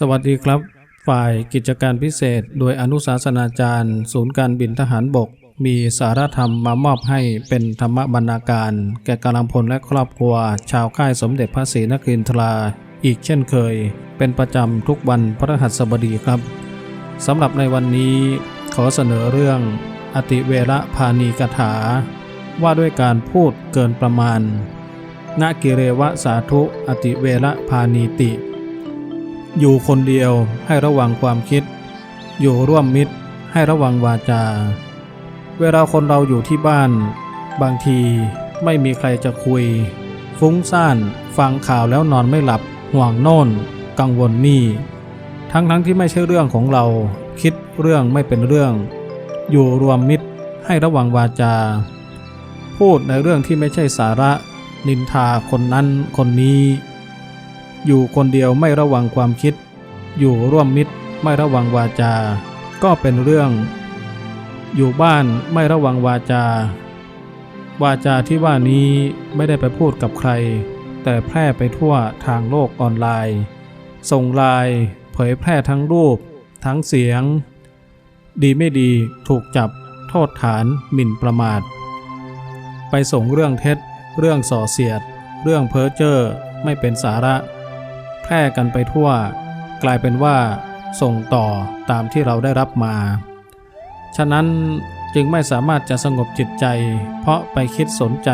สวัสดีครับ ฝ่ายกิจการพิเศษ โดยอนุสาสนาจารย์ ศูนย์การบินทหารบก มีสารธรรมมามอบให้เป็นธรรมบรรณาการ แก่กำลังพลและครอบครัว ชาวค่ายสมเด็จพระศรีนครินทรา อีกเช่นเคย เป็นประจำทุกวันพระหัสบดีครับสำหรับในวันนี้ขอเสนอเรื่อง อติเวระพาณีกถา ว่าด้วยการพูดเกินประมาณนากิเรวะสาธุ อติเวระพาณีติ อยู่คนเดียวให้ระวังความคิด อยู่ร่วมมิตรให้ระวังวาจา เวลาคนเราอยู่ที่บ้าน บางทีไม่มีใครจะคุย ฟุ้งซ่าน ฟังข่าวแล้วนอนไม่หลับ ห่วงโน่น กังวลนี่ ทั้งทั้งที่ไม่ใช่เรื่องของเรา คิดเรื่องไม่เป็นเรื่อง อยู่รวมมิตรให้ระวังวาจา พูดในเรื่องที่ไม่ใช่สาระ นินทาคนนั้นคนนี้ อยู่คนเดียวไม่ระวังความคิด อยู่ร่วมมิตรไม่ระวังวาจา ก็เป็นเรื่อง อยู่บ้านไม่ระวังวาจา วาจาที่ว่านี้ไม่ได้ไปพูดกับใคร แต่แพร่ไปทั่วทางโลกออนไลน์ ส่งไลน์เผยแพร่ทั้งรูป ทั้งเสียง ดีไม่ดีถูกจับโทษฐานหมิ่นประมาท ไปส่งเรื่องเท็จ เรื่องส่อเสียด เรื่องเพ้อเจ้อไม่เป็นสาระ แพร่กันไปทั่ว กลายเป็นว่า ส่งต่อตามที่เราได้รับมา ฉะนั้นจึงไม่สามารถจะสงบจิตใจ เพราะไปคิดสนใจ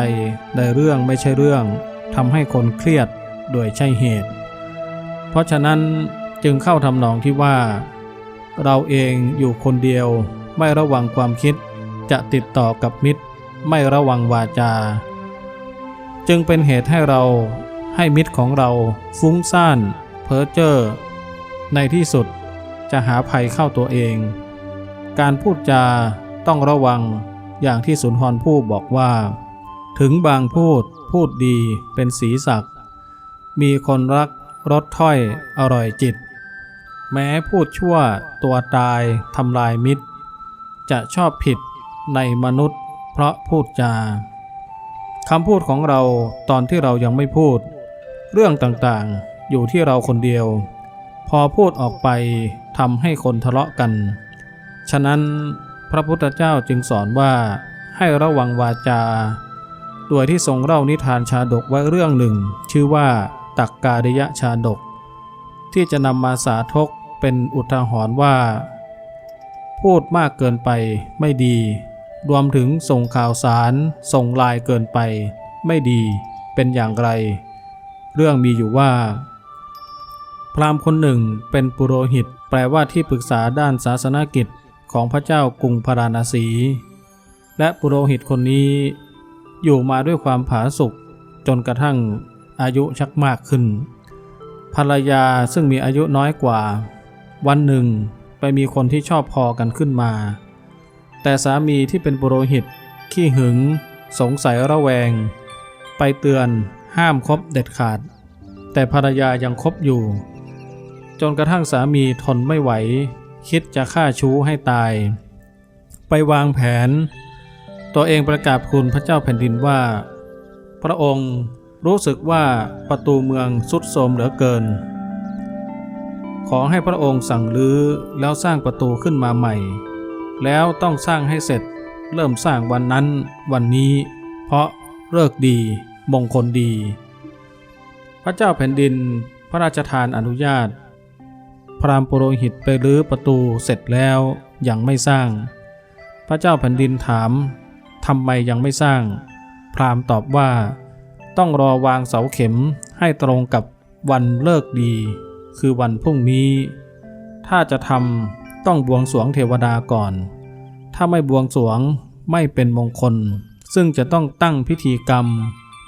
ในเรื่องไม่ใช่เรื่องทำให้คนเครียดโดยใช่เหตุ เพราะฉะนั้นจึงเข้าทำนองที่ว่า เราเองอยู่คนเดียวไม่ระวังความคิด จะติดต่อกับมิตร ไม่ระวังวาจา จึงเป็นเหตุให้เรา ให้มิตรของเราฟุ้งซ่านเพ้อเจ้อในที่สุดจะหาภัยเข้าตัวเอง การพูดจาต้องระวังอย่างที่สุนทรภู่บอกว่า ถึงบางพูดพูดดีเป็นสีสัก มีคนรักรสถ้อยอร่อยจิต แม้พูดชั่วตัวตายทำลายมิตร จะชอบผิดในมนุษย์เพราะพูดจาคำพูดของเราตอนที่เรายังไม่พูด เรื่องต่างๆ อยู่ที่เราคนเดียว พอพูดออกไปทำให้คนทะเลาะกัน ฉะนั้นพระพุทธเจ้าจึงสอนว่าให้ระวังวาจา โดยที่ทรงเล่านิทานชาดกไว้เรื่องหนึ่ง ชื่อว่าตักกาดิยะชาดก ที่จะนำมาสาธกเป็นอุทาหรณ์ว่า พูดมากเกินไปไม่ดี รวมถึงส่งข่าวสาร ส่งลายเกินไป ไม่ดีเป็นอย่างไร เรื่องมีอยู่ว่า พราหมณ์คนหนึ่งเป็นปุโรหิต แปลว่าที่ปรึกษาด้านศาสนกิจของพระเจ้ากรุงพาราณสี และปุโรหิตคนนี้ อยู่มาด้วยความผาสุกจนกระทั่งอายุชักมากขึ้น ภรรยาซึ่งมีอายุน้อยกว่า วันหนึ่งไปมีคนที่ชอบพอกันขึ้นมา แต่สามีที่เป็นปุโรหิต ขี้หึง สงสัยระแวง ไปเตือน ห้ามคบเด็ดขาด แต่ภรรยายังคบอยู่ จนกระทั่งสามีทนไม่ไหว คิดจะฆ่าชู้ให้ตาย ไปวางแผน ตัวเองประกาศคุณพระเจ้าแผ่นดินว่า พระองค์รู้สึกว่าประตูเมืองสุดโทรมเหลือเกิน ขอให้พระองค์สั่งรื้อแล้วสร้างประตูขึ้นมาใหม่ แล้วต้องสร้างให้เสร็จเริ่มสร้างวันนั้นวันนี้ เพราะเลิกดี มงคลดี พระเจ้าแผ่นดินพระราชทานอนุญาต พราหมณ์ปุโรหิตไปรื้อประตูเสร็จแล้วยังไม่สร้าง พระเจ้าแผ่นดินถามทำไมยังไม่สร้าง พราหมณ์ตอบว่า ต้องรอวางเสาเข็มให้ตรงกับวันเลิกดี คือวันพรุ่งนี้ ถ้าจะทำต้องบวงสรวงเทวดาก่อน ถ้าไม่บวงสรวงไม่เป็นมงคล ซึ่งจะต้องตั้งพิธีกรรม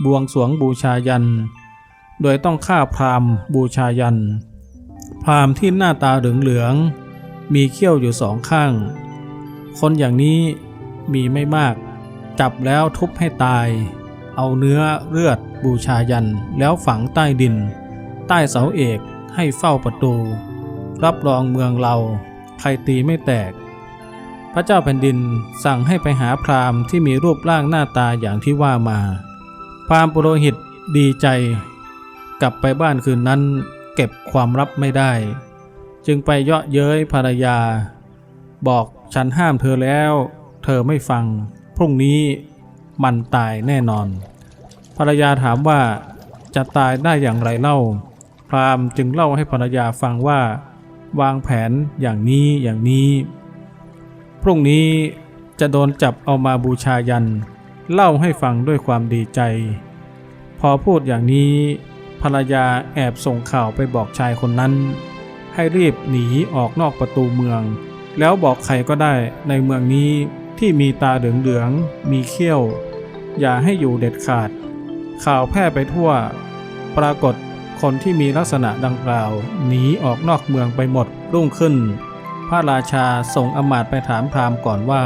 บวงสรวงบูชายัน โดยต้องฆ่าพราหมณ์บูชายัน พราหมณ์ที่หน้าตาเหลืองๆมีเขี้ยวอยู่สองข้าง คนอย่างนี้มีไม่มาก จับแล้วทุบให้ตาย เอาเนื้อเลือดบูชายันแล้วฝังใต้ดิน ใต้เสาเอกให้เฝ้าประตู รับรองเมืองเราใครตีไม่แตก พระเจ้าแผ่นดินสั่งให้ไปหาพราหมณ์ที่มีรูปร่างหน้าตาอย่างที่ว่ามา พราหมณ์ปุโรหิตดีใจ กลับไปบ้านคืนนั้นเก็บความลับไม่ได้ จึงไปเยาะเย้ยภรรยา บอกฉันห้ามเธอแล้ว เธอไม่ฟัง พรุ่งนี้มันตายแน่นอน ภรรยาถามว่าจะตายได้อย่างไรเล่า พราหมณ์จึงเล่าให้ภรรยาฟังว่า วางแผนอย่างนี้อย่างนี้ พรุ่งนี้จะโดนจับเอามาบูชายัน เล่าให้ฟังด้วยความดีใจ พอพูดอย่างนี้ ภรรยาแอบส่งข่าวไปบอกชายคนนั้น ให้รีบหนีออกนอกประตูเมือง แล้วบอกใครก็ได้ในเมืองนี้ที่มีตาเหลืองๆมีเขี้ยว อย่าให้อยู่เด็ดขาด ข่าวแพร่ไปทั่ว ปรากฏคนที่มีลักษณะดังกล่าวหนีออกนอกเมืองไปหมดรุ่งขึ้น พระราชาส่งอมาตย์ไปถามพราหมณ์ก่อนว่า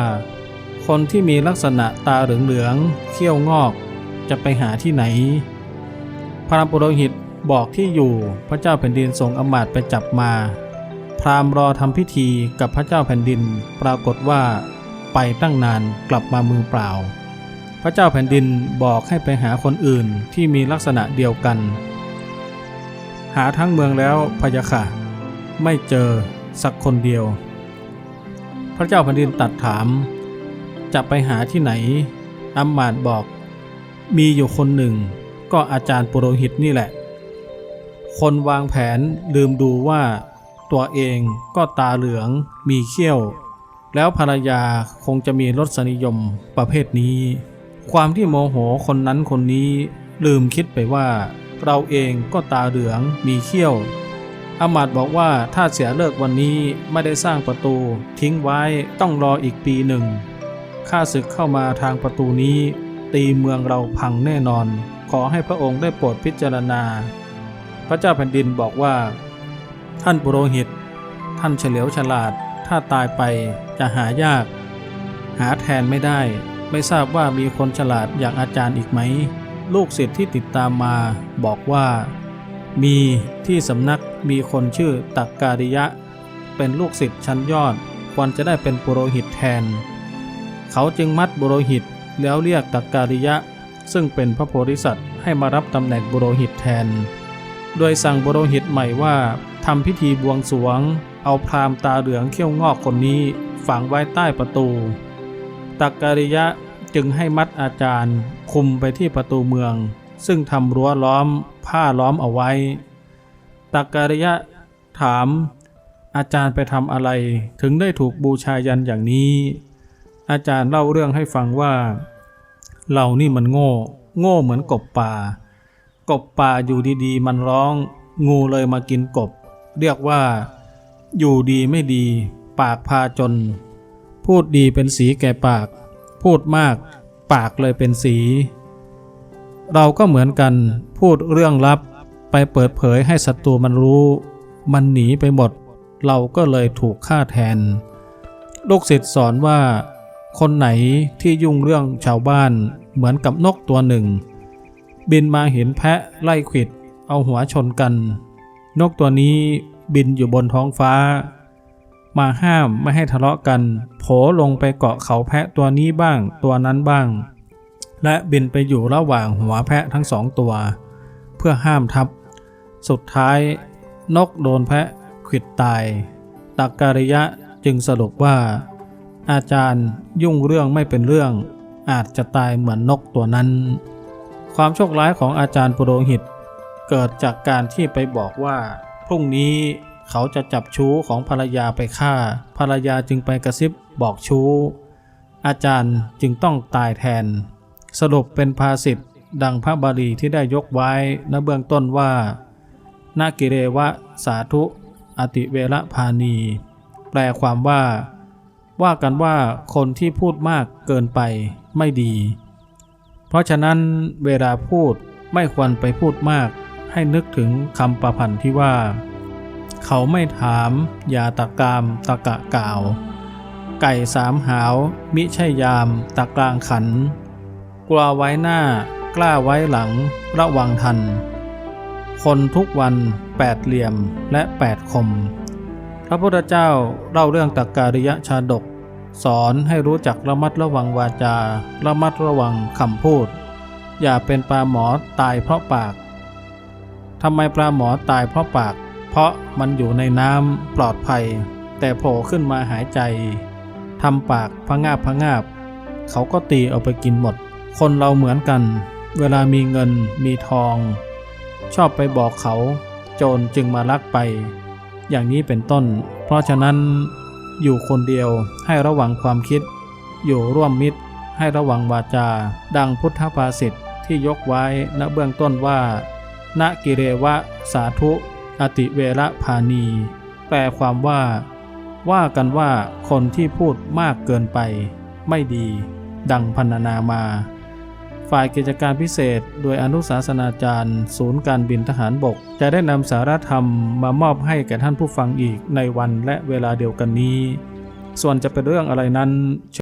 คนที่มีลักษณะตาเหลืองๆเขี้ยวงอก จะไปหาที่ไหน พราหมณ์ปุโรหิตบอกที่อยู่พระเจ้าแผ่นดินส่งอมาตไปจับมา พราหมณ์รอทำพิธีกับพระเจ้าแผ่นดินปรากฏว่า ไปตั้งนานกลับมามือเปล่า พระเจ้าแผ่นดินบอกให้ไปหาคนอื่นที่มีลักษณะเดียวกัน หาทั้งเมืองแล้วพยะค่ะ ไม่เจอสักคนเดียว พระเจ้าแผ่นดินตัดถาม จะไปหาที่ไหนอัมมาตบอก มีอยู่คนหนึ่ง ก็อาจารย์ปุโรหิตนี่แหละ คนวางแผนลืมดูว่า ตัวเองก็ตาเหลือง มีเขี้ยว แล้วภรรยาคงจะมีรสนิยมประเภทนี้ ความที่โมโหคนนั้นคนนี้ลืมคิดไปว่า เราเองก็ตาเหลือง มีเขี้ยวอามาตบอกว่าถ้าเสียเลิกวันนี้ไม่ได้สร้างประตู ทิ้งไว้ต้องรออีกปีหนึ่ง ข้าศึกเข้ามาทางประตูนี้ ตีเมืองเราพังแน่นอน ขอให้พระองค์ได้โปรดพิจารณา พระเจ้าแผ่นดินบอกว่า ท่านปุโรหิต ท่านเฉลียวฉลาด ถ้าตายไปจะหายาก หาแทนไม่ได้ ไม่ทราบว่ามีคนฉลาดอย่างอาจารย์อีกไหม ลูกศิษย์ที่ติดตามมาบอกว่า มีที่สำนักมีคนชื่อตักการิยะ เป็นลูกศิษย์ชั้นยอดควรจะได้เป็นปุโรหิตแทน เขาจึงมัดบุโรหิตแล้วเรียกตักการิยะ ซึ่งเป็นพระโพธิสัตว์ให้มารับตำแหน่งบุโรหิตแทน โดยสั่งบุโรหิตใหม่ว่าทำพิธีบวงสรวง เอาพราหมณ์ตาเหลืองเขี้ยวงอกคนนี้ฝังไว้ใต้ประตู ตักการิยะจึงให้มัดอาจารย์คุมไปที่ประตูเมือง ซึ่งทำรั้วล้อมผ้าล้อมเอาไว้ ตักการิยะถาม อาจารย์ไปทำอะไรถึงได้ถูกบูชายันอย่างนี้ อาจารย์เล่าเรื่องให้ฟังว่า เรานี่มันโง่ โง่เหมือนกบป่า กบป่าอยู่ดีๆ มันร้อง งูเลยมากินกบ เรียกว่า อยู่ดีไม่ดี ปากพาจน พูดดีเป็นสีแก่ปาก พูดมาก ปากเลยเป็นสี เราก็เหมือนกันพูดเรื่องลับไปเปิดเผยให้ศัตรูมันรู้ มันหนีไปหมด เราก็เลยถูกฆ่าแทน ลูกศิษย์สอนว่า คนไหนที่ยุ่งเรื่องชาวบ้านเหมือนกับนกตัวหนึ่ง บินมาเห็นแพะไล่ขิดเอาหัวชนกัน นกตัวนี้บินอยู่บนท้องฟ้า มาห้ามไม่ให้ทะเลาะกันโผลงไปเกาะเขาแพะตัวนี้บ้างตัวนั้นบ้าง และบินไปอยู่ระหว่างหัวแพะทั้งสองตัว เพื่อห้ามทับ สุดท้าย นกโดนแพะขิดตายตักการิยะจึงสรุปว่า อาจารย์ยุ่งเรื่องไม่เป็นเรื่อง อาจจะตายเหมือนนกตัวนั้น ความโชคร้ายของอาจารย์ปุโรหิต เกิดจากการที่ไปบอกว่า พรุ่งนี้เขาจะจับชู้ของภรรยาไปฆ่า ภรรยาจึงไปกระซิบบอกชู้ อาจารย์จึงต้องตายแทน สรุปเป็นภาษิตดังพระบาลีที่ได้ยกไว้ณเบื้องต้นว่านากิเรวะสาธุ อติเวระพานีแปลความว่า ว่ากันว่าคนที่พูดมากเกินไปไม่ดี เพราะฉะนั้นเวลาพูดไม่ควรไปพูดมาก ให้นึกถึงคำประพันธ์ที่ว่า เขาไม่ถามอย่าตะกามตะกะกล่าว ไก่สามหาวมิใช่ยามตะกลางขัน กลัวไว้หน้ากล้าไว้หลังระวังทัน คนทุกวันแปดเหลี่ยมและแปดคมพระพุทธเจ้าเล่าเรื่องตักการิยะชาดก สอนให้รู้จักระมัดระวังวาจา ระมัดระวังคำพูด อย่าเป็นปลาหมอตายเพราะปากทำไมปลาหมอตายเพราะปาก เพราะมันอยู่ในน้ำปลอดภัย แต่โผล่ขึ้นมาหายใจทำปากพะงาบพะงาบ เขาก็ตีเอาไปกินหมด คนเราเหมือนกัน เวลามีเงินมีทอง ชอบไปบอกเขา โจรจึงมาลักไป อย่างนี้เป็นต้น เพราะฉะนั้น อยู่คนเดียวให้ระวังความคิด อยู่ร่วมมิตร ให้ระวังวาจา ดังพุทธภาษิตที่ยกไว้ณเบื้องต้นว่า ณกิเรวะสาธุ อติเวระพานีแปลความว่า ว่ากันว่าคนที่พูดมากเกินไป ไม่ดี ดังพันนามา ฝ่ายกิจการพิเศษ โดยอนุสาสนาจารย์ ศูนย์การบินทหารบก จะได้นำสาระธรรมมามอบให้แก่ท่านผู้ฟังอีกในวันและเวลาเดียวกันนี้ ส่วนจะเป็นเรื่องอะไรนั้น